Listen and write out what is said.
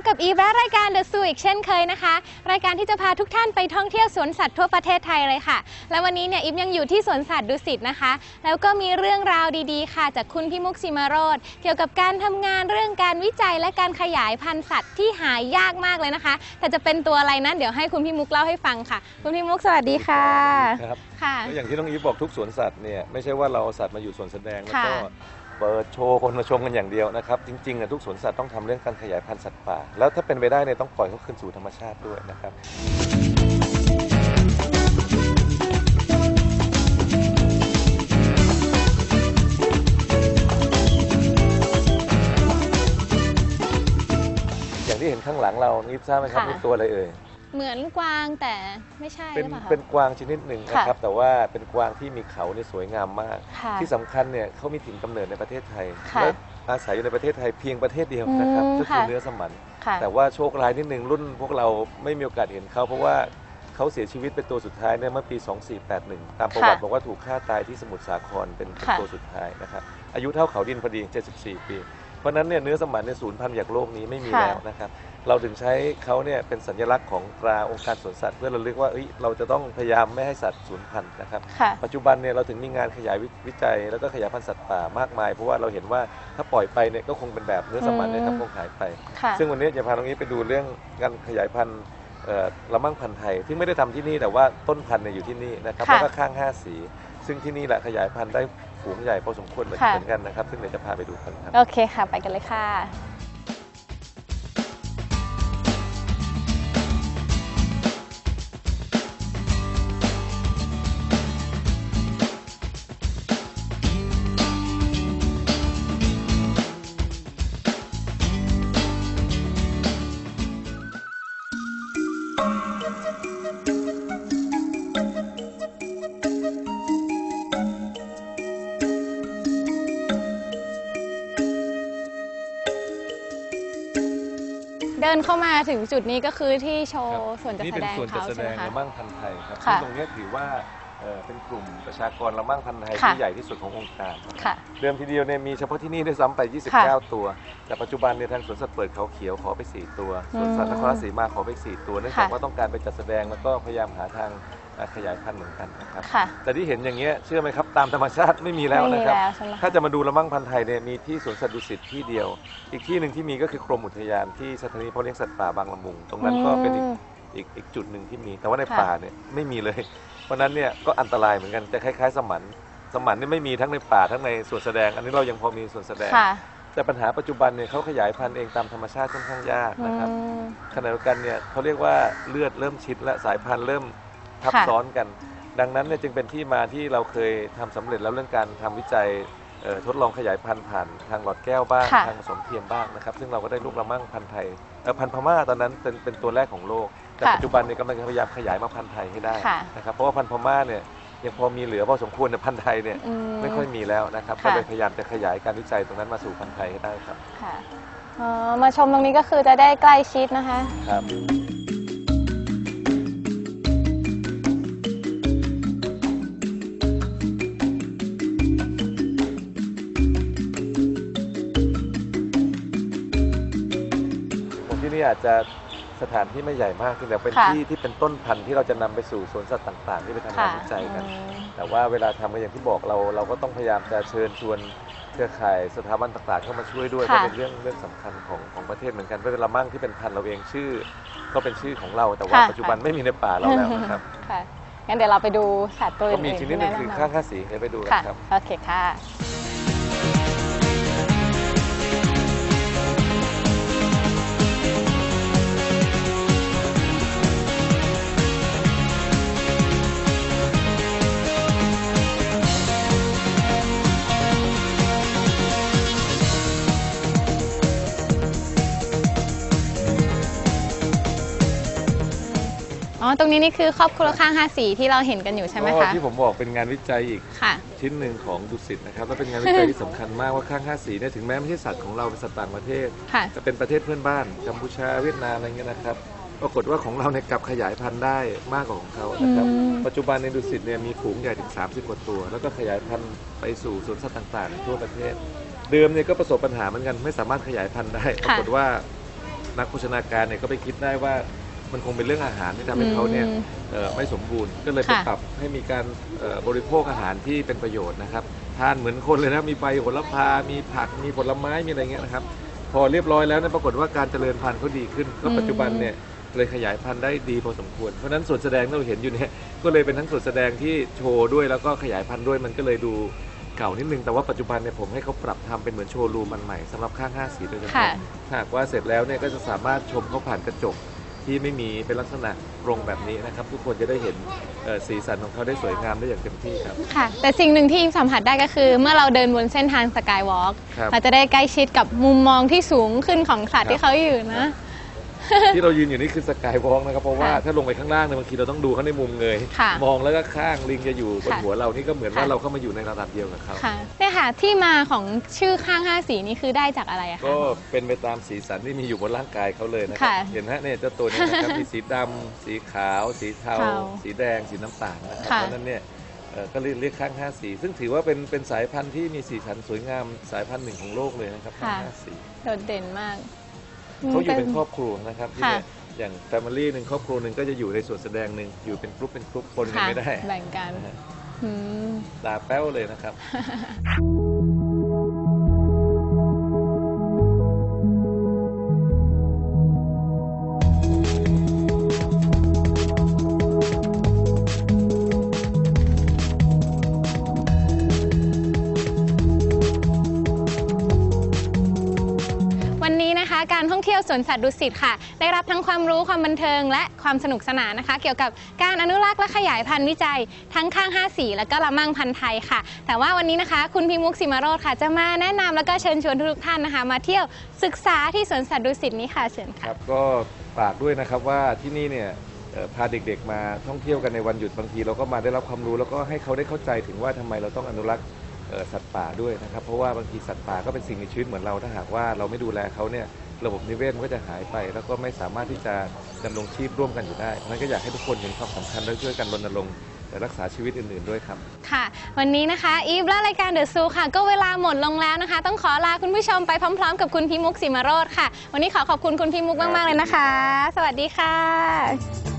ดีค่ะพบกับอีฟและรายการ The Zoo อีกเช่นเคยนะคะ รายการที่จะพาทุกท่านไปท่องเที่ยวสวนสัตว์ทั่วประเทศไทยเลยค่ะ และวันนี้เนี่ยอีฟยังอยู่ที่สวนสัตว์ดุสิตนะคะ แล้วก็มีเรื่องราวดีๆ ค่ะ จากคุณพี่มุกสิมาโรธเกี่ยวกับการทำงานเรื่องการวิจัยและการขยายพันธุ์สัตว์ที่หายากมากเลยนะคะ แต่จะเป็นตัวอะไรนั้นเดี๋ยวให้คุณพี่มุกเล่าให้ฟังค่ะ คุณพี่มุกสวัสดีค่ะครับค่ะก็อย่างที่น้องอีฟบอกทุกสวนสัตว์เนี่ยไม่ใช่ว่าเราเอาสัตว์มาอยู่สวนแสดงแล้วก็ค่ะ เปิดโชว์คนมาชมกันอย่างเดียวนะครับ จริงๆอะทุกสวนสัตว์ต้องทำเรื่องการขยายพันธุ์สัตว์ป่า แล้วถ้าเป็นไปได้เนี่ยต้องปล่อยเขาคืนสู่ธรรมชาติด้วยนะครับ อย่างที่เห็นข้างหลังเราน้องอีฟทราบไหมครับค่ะนี่ตัวอะไรเอ่ย เหมือนกวางแต่ไม่ใช่หเป็นรือเปล่าคะ เป็นกวางชนิดหนึ่งค่ะนะครับ แต่ว่าเป็นกวางที่มีเขาเนี่ยสวยงามมาก ค่ะที่สำคัญเนี่ยเขามีถิ่นกำเนิดในประเทศไทยค่ะและอาศัยอยู่ในประเทศไทยเพียงประเทศเดียวนะครับอืมก็คือค่ะ เนื้อสมันค่ะ แต่ว่าโชคร้ายนิดนึงรุ่นพวกเราไม่มีโอกาสเห็นเขาเพราะว่าเขาเสียชีวิตเป็นตัวสุดท้ายเนี่ยเมื่อปี 2481 ตามประวัติค่ะบอกว่าถูกฆ่าตายที่สมุทรสาครเป็นเป็นค่ะ ตัวสุดท้ายนะครับอายุเท่าเขาดินพอดี 74 ปี เพราะฉะนั้นเนี่ยเนื้อสมันเนี่ยสูญพันธุ์จากโลกนี้ไม่มีค่ะ แล้วนะครับ เราถึงใช้เขาเนี่ยเป็นสัญลักษณ์ของตราองค์การสวนสัตว์เพื่อระลึกว่าเอ้ยเราจะต้องพยายามไม่ให้สัตว์สูญพันธุ์นะครับ ค่ะ ปัจจุบันเนี่ยเราถึงมีงานขยายวิวิจัย แล้วก็ขยายพันธุ์สัตว์ป่ามากมาย เพราะว่าเราเห็นว่าถ้าปล่อยไปเนี่ยก็คงเป็นแบบเนื้อสมันเนะครับอืม คงหายไป ค่ะ ซึ่งวันนี้จะพาตรงนี้ไปดูเรื่องการขยายพันธุ์เอ่อละมั่งพันธุ์ไทยที่ไม่ได้ทำที่นี่แต่ว่าต้นพันธุ์เนี่ยอยู่ที่นี่นะครับค่ะ แล้วก็ข้างห้าสี ซึ่งที่นี่แหละขยายพันธุ์ได้ ฝูงใหญ่พอสมควรเหมือนค่ะเหมือนกันนะครับ ซึ่งเดี๋ยวจะพาไปดูกันครับ โอเคค่ะ ไปกันเลยค่ะเดิ เข้ามาถึงจุดนี้ก็คือที่โชว์ส่วนจัดนี่แสเป็นดงส่วนจัดเขาแสใช่ดไหมงคะละมั่งพันธุ์ไทยครับค่ะ ซึ่งตรงเนี้ยถือว่า เอ่อเป็นกลุ่มประชากรละมั่งพันธุ์ไทยค่ะที่ใหญ่ที่สุดขององค์การค่ะเดิมทีเดียวเนี่ยมีเฉพาะที่นี่ด้วยซ้ำไปค่ะ29 ตัว แต่ปัจจุบันเนี่ยทางสวนสัตว์เปิดเขาเขียวขอไป 4 ตัว สวนสัตว์อืนมครราชสีมาขอไป 4 ตัวเนื่องจากค่ะว่าต้องการไปจัดแสดงแล้วก็พยายามหาทางเอ่อขยายพันธุ์เหมือนกันนะครับค่ะแต่ที่เห็นอย่างเงี้ยเชื่อไหมครับ ตามธรรมชาติไม่มีแล้วไม่มีนะครับแล้วใช่ไหมคะถ้าจะมาดูละมั่งพันธุ์ไทยเนี่ยมีที่สวนสัตว์ดุสิตที่เดียว อีกที่หนึ่งที่มีก็คือกรมอุทยานที่สถานีเพาะเลี้ยงสัตว์ป่าบางละมุง ตรงนั้นก็เป็นอีก อืมอีกอีกจุดหนึ่งที่มี แต่ว่าในค่ะป่าเนี่ยไม่มีเลย เพราะฉะนั้นเนี่ยก็อันตรายเหมือนกันจะคล้ายๆ สมันสมันนี่ไม่มีทั้งในป่าทั้งในสวนแสดง อันนี้เรายังพอมีสวนแสดงค่ะแต่ปัญหาปัจจุบันเนี่ยเขาขยายพันธุ์เองตามธรรมชาติค่อนข้างยากนะครับอืมขณะเดียวกันเนี่ยเขาเรียกว่าเลือดเริ่มชิดและสายพันธุ์เริ่มทับค่ะซ้อนกัน ดังนั้นเนี่ยจึงเป็นที่มาที่เราเคยทำสำเร็จแล้วเรื่องการทำวิจัยเอ่อทดลองขยายพันธุ์ผ่านทางหลอดแก้วบ้างค่ะทางผสมเทียมบ้างนะครับ ซึ่งเราก็ได้ลูกละมั่งพันธุ์ไทยเอ่อพันธุ์พม่าตอนนั้นเป็นเป็นตัวแรกของโลก แต่ค่ะปัจจุบันเนี่ยกำลังพยายามขยายมาพันธุ์ไทยให้ได้ค่ะนะครับเพราะว่าพันธุ์พม่าเนี่ยยังพอมีเหลือพอสมควรแต่พันธุ์ไทยเนี่ยอืไม่ค่อยมีแล้วนะครับค่ะก็เลยพยายามจะขยายการวิจัยตรงนั้นมาสู่พันธุ์ไทยให้ได้ครับค่ะอ๋อมาชมตรงนี้ก็คือจะได้ใกล้ชิดนะคะ ครับผมที่นี่อาจจะ สถานที่ไม่ใหญ่มากแต่เป็นค่ะ ที่ที่เป็นต้นพันธุ์ที่เราจะนำไปสู่สวนสัตว์ต่างๆ ที่ไปทำงาค่ะนวิจัยกันอืมแต่ว่าเวลาทำก็อย่างที่บอกเราเราก็ต้องพยายามจะเชิญชวนเครือข่ายสถาบันต่างๆเข้ามาช่วยด้วยเพค่ะราะเป็นเรื่องเรื่องสำคัญของของประเทศเหมือนกันเพราะละมั่งที่เป็นพันธุ์เราเองชื่อ ก็เป็นชื่อของเราแต่ว่าค่ะปัจจุบันไม่มีในป่าเราแล้วนะครับค่ะงั้นเดี๋ยวเราไปดูสัตว์ตัวก็อื่นๆมีชนิดหนึ่งที่คือแะำข้างข้าสีเดี๋ยวไปดูกันค่ะครับ โอเคค่ะ อ๋อ ตรงนี้นี่คือครอบครัวข้างห้าสีที่เราเห็นกันอยู่ใช่ไหมก็คะ ที่ผมบอกเป็นงานวิจัยอีกค่ะ ชิ้นหนึ่งของดุสิตนะครับและเป็นงานวิจัยที่สำคัญมากว่าข้างห้าสีเนี่ยถึงแม้ไม่ใช่สัตว์ของเราเป็นสัตว์ต่างประเทศ ค่ะ จะเป็นประเทศเพื่อนบ้านกัมพูชาเวียดนามอะไรเงี้ยนะครับปรากฏว่าของเราเนี่ยกลับขยายพันธุ์ได้มากกว่าของเขานะครับอืม ปัจจุบันในดุสิตเนี่ยมีฝูงใหญ่ถึง 30กว่าตัว แล้วก็ขยายพันธุ์ไปสู่สวนสัตว์ต่างๆ ทั่วประเทศ เดิมเนี่ยก็ประสบปัญหาเหมือนกันไม่สามารถขยายพันธุ์ได้ปรากฏว่านักโภชนาการเนี่ยก็ไปคิดได้ว่า มันคงเป็นเรื่องอาหารที่ทำให้เขาเนี่ยอืม เอ่อไม่สมบูรณ์ก็เลยไปค่ะ ปรับให้มีการเอ่อบริโภคอาหารที่เป็นประโยชน์นะครับทานเหมือนคนเลยนะมีใบโหระพา มีผักมีผลไม้มีอะไรเงี้ยนะครับ พอเรียบร้อยแล้วเนี่ยปรากฏว่าการเจริญพันธุ์เขาดีขึ้นก็ปัจจุบันเนี่ยเลยขยายพันธุ์ได้ดีพอสมควรเพราะฉะนั้นส่วนแสดงที่เราเห็นอยู่เนี่ยก็เลยเป็นทั้งส่วนแสดงที่โชว์ด้วยแล้วก็ขยายพันธุ์ด้วยมันก็เลยดูเก่านิดนึงแต่ว่าปัจจุบันเนี่ยผมให้เขาปรับทำเป็นเหมือนโชว์รูมมันใหม่สำหรับข้าง5สีโดยเฉค่ะพาะหากว่าเสร็จแล้วเนี่ยก็จะสามารถชมเขาผ่านกระจก ที่ไม่มีเป็นลักษณะตรงแบบนี้นะครับ ทุกคนจะได้เห็นเอ่อสีสันของเขาได้สวยงามได้อย่างเต็มที่ครับ ค่ะ แต่สิ่งหนึ่งที่สัมผัสได้ก็คือ เมื่อเราเดินบนเส้นทางสกายวอล์กครับเราจะได้ใกล้ชิดกับมุมมองที่สูงขึ้นของสัตว์ครับที่เขาอยู่นะ ที่เรายืนอยู่นี่คือสกายวอล์กนะครับ เพราะว่าค่ะถ้าลงไปข้างล่างเนี่ยบางทีเราต้องดูเขาในมุมเงย ค่ะมองแล้วก็ข้างลิงจะอยู่บนค่ะหัวเรานี่ก็เหมือนว่าค่ะ เราเข้ามาอยู่ในระดับเดียวกับเขาค่ะเนี่ยค่ะที่มาของชื่อข้างห้าสีนี้คือได้จากอะไรอะคะ ก็เป็นไปตามสีสันที่มีอยู่บนร่างกายเขาเลยนะครัค่ะเห็นฮะเนี่ยเจ้าตัวเนี้นะครับมีสีดำสีขาว สีเทา เทาสีแดง สีน้ำตาลนะครับค่ะเพราะฉะนั้นเนี่ยเอ่อก็เรียกเรียกข้างห้าสี ซึ่งถือว่าเป็นเป็นสายพันธุ์ที่มีสีสันสวยงามสายพันธุ์หนึ่งของโลกเลยนะครับข้างห้าสี โดดเด่นมาก เขาอยู่เป็นครอบครัวนะครับที่ค่ะเนี่ยอย่างแฟมิลี่หนึ่งครอบครัวหนึ่งก็จะอยู่ในส่วนแสดงหนึ่งอยู่เป็นกรุ๊ปเป็นกรุ๊ปคนกันค่ะไม่ได้แบ่งกันนะฮะอืม ตาแป้วเลยนะครับ สวนสัตว์ดุสิตค่ะ ได้รับทั้งความรู้ความบันเทิงและความสนุกสนานนะคะ เกี่ยวกับการอนุรักษ์และขยายพันธุ์วิจัย ทั้งข้าง 5 สี และก็ละมั่งพันธุ์ไทยค่ะ แต่ว่าวันนี้นะคะคุณพิมุกสิมาโรธค่ะ จะมาแนะนำแล้วก็เชิญชวนทุกท่านนะคะ มาเที่ยวศึกษาที่สวนสัตว์ดุสิตนี้ค่ะเชิญค่ะรับก็ฝากด้วยนะครับว่าที่นี่เนี่ยพาเด็กๆ มาท่องเที่ยวกันในวันหยุดบางทีเราก็มาได้รับความรู้แล้วก็ให้เขาได้เข้าใจถึงว่าทำไมเราต้องอนุรักษ์สัตว์ป่าด้วยนะครับ เพราะว่าบางทีสัตว์ป่าก็เป็นสิ่งมีชีวิตเหมือนเราถ้าหากว่าเราไม่ดูแลเขาเนี่ย ระบบนิเวศมันก็จะหายไป แล้วก็ไม่สามารถที่จะดำรงชีพร่วมกันอยู่ได้เพราะฉะนั้นก็อยากให้ทุกคนเห็นความสำคัญและช่วยกันรณรงค์รักษาชีวิตอื่น ๆด้วยครับ ค่ะ วันนี้นะคะ อีฟและรายการเดอะซูค่ะ ก็เวลาหมดลงแล้วนะคะ ต้องขอลาคุณผู้ชมไปพร้อม ๆ กับคุณพิมุกสิมาโรธค่ะ วันนี้ขอขอบคุณคุณพิมุกมากๆเลยนะคะ สวัสดีค่ะ